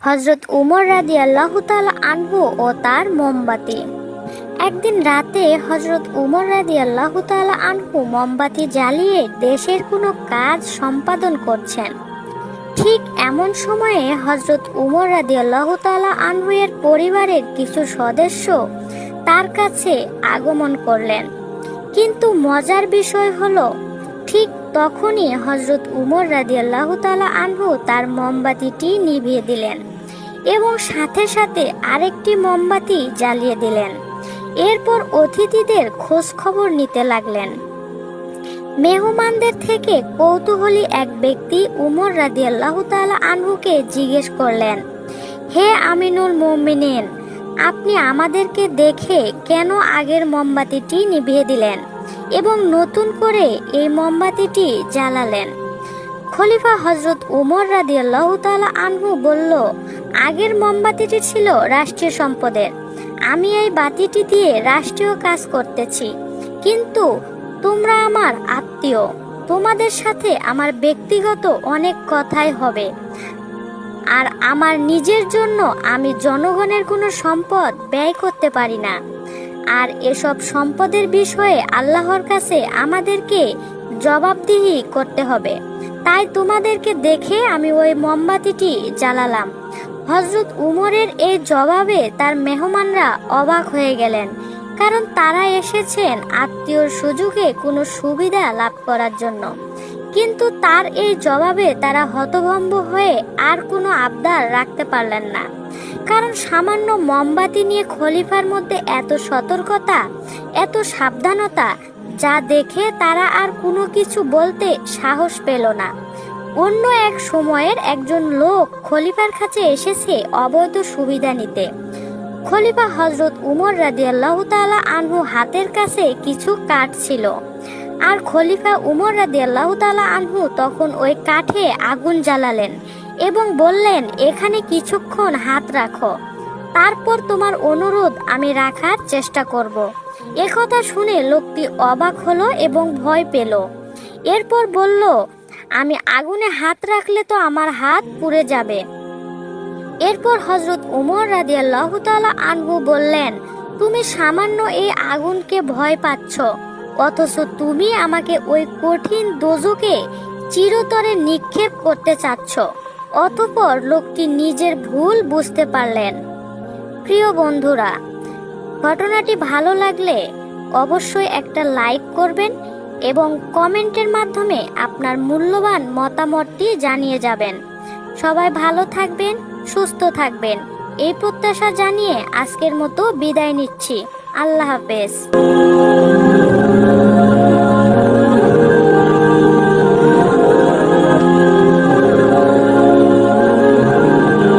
হজরত উমর রাদি আল্লাহ আনহু ও তার মোমবাতি। একদিন রাতে হজরত উমর রাদি আল্লাহ আনহু মোমবাতি জ্বালিয়ে দেশের কোনো কাজ সম্পাদন করছেন। ঠিক এমন সময়ে হজরত উমর রাদি আল্লাহ আনহু এর পরিবারের কিছু সদস্য তার কাছে আগমন করলেন। কিন্তু মজার বিষয় হলো ঠিক তখনই হজরত উমর রাদি আল্লাহ আনহু তার মোমবাতিটি নিভিয়ে দিলেন এবং সাথে সাথে আরেকটি মোমবাতি জ্বালিয়ে দিলেন। এরপর অতিথিদের খোঁজ খবর নিতে লাগলেন। মেহমানদের থেকে কৌতূহলী এক ব্যক্তি উমর রাদি আল্লাহ আনহুকে জিজ্ঞেস করলেন, হে আমিনুল মোমিনেন, আপনি আমাদেরকে দেখে কেন আগের মোমবাতিটি নিভিয়ে দিলেন? এবং নতুন করে এই মোমবাতিটি জ্বালালেন। খলিফা হজরত উমর রাদি আল্লাহ আনহু বলল, আগের মোমবাতিটি ছিল রাষ্ট্রীয় সম্পদের। আমি এই বাতিটি দিয়ে রাষ্ট্রীয় কাজ করতেছি। কিন্তু তোমরা আমার আত্মীয়। তোমাদের সাথে আমার ব্যক্তিগত অনেক কথাই হবে। আর আমার নিজের জন্য আমি জনগণের কোনো সম্পদ ব্যয় করতে পারি না। আর এসব সম্পদের বিষয়ে আল্লাহর কাছে আমাদেরকে জবাবদিহি করতে হবে। তাই তোমাদেরকে দেখে আমি ওই মোমবাতিটি জ্বালালাম। হজরত উমরের এই জবাবে তার মেহমানরা অবাক হয়ে গেলেন, কারণ তারা এসেছেন আত্মীয়র সুযোগে কোনো সুবিধা লাভ করার জন্য। কিন্তু তার এই জবাবে তারা হতভম্ব হয়ে আর কোনো আবদার রাখতে পারলেন না। কারণ সামান্য মোমবাতি নিয়ে খলিফার মধ্যে এত সতর্কতা, এত সাবধানতা, যা দেখে তারা আর কোনো কিছু বলতে সাহস পেল না। অন্য এক সময়ের একজন লোক খলিফার কাছে এসেছে অবৈধ সুবিধা নিতে। খলিফা হজরত উমর রাদিয়াল্লাহ তাআলা আনহু হাতের কাছে কিছু কাঠ ছিল। আর খলিফা উমর রাদিয়াল্লাহ তাআলা আনহু তখন ওই কাঠে আগুন জ্বালালেন এবং বললেন, এখানে কিছুক্ষণ হাত রাখো। তারপর তোমার অনুরোধ আমি রাখার চেষ্টা করব। একথা শুনে লোকটি অবাক হলো এবং ভয় পেল। এরপর বলল, আমি আগুনে হাত রাখলে তো আমার হাত পুড়ে যাবে। এরপর হজরত উমর রাদিয়াল্লাহু তাআলা আনহু বললেন, তুমি সামান্য এই আগুনকে ভয় পাচ্ছ। অথচ তুমি আমাকে ওই কঠিন দোজকে চিরতরে নিক্ষেপ করতে চাচ্ছ। অতপর লোকটি নিজের ভুল বুঝতে পারলেন। প্রিয় বন্ধুরা, ঘটনাটি ভালো লাগলে অবশ্যই একটা লাইক করবেন এবং কমেন্টের মাধ্যমে আপনার মূল্যবান মতামতটি জানিয়ে যাবেন। সবাই ভালো থাকবেন, সুস্থ থাকবেন। এই প্রত্যাশা জানিয়ে আজকের মতো বিদায় নিচ্ছি। আল্লাহ হাফেজ।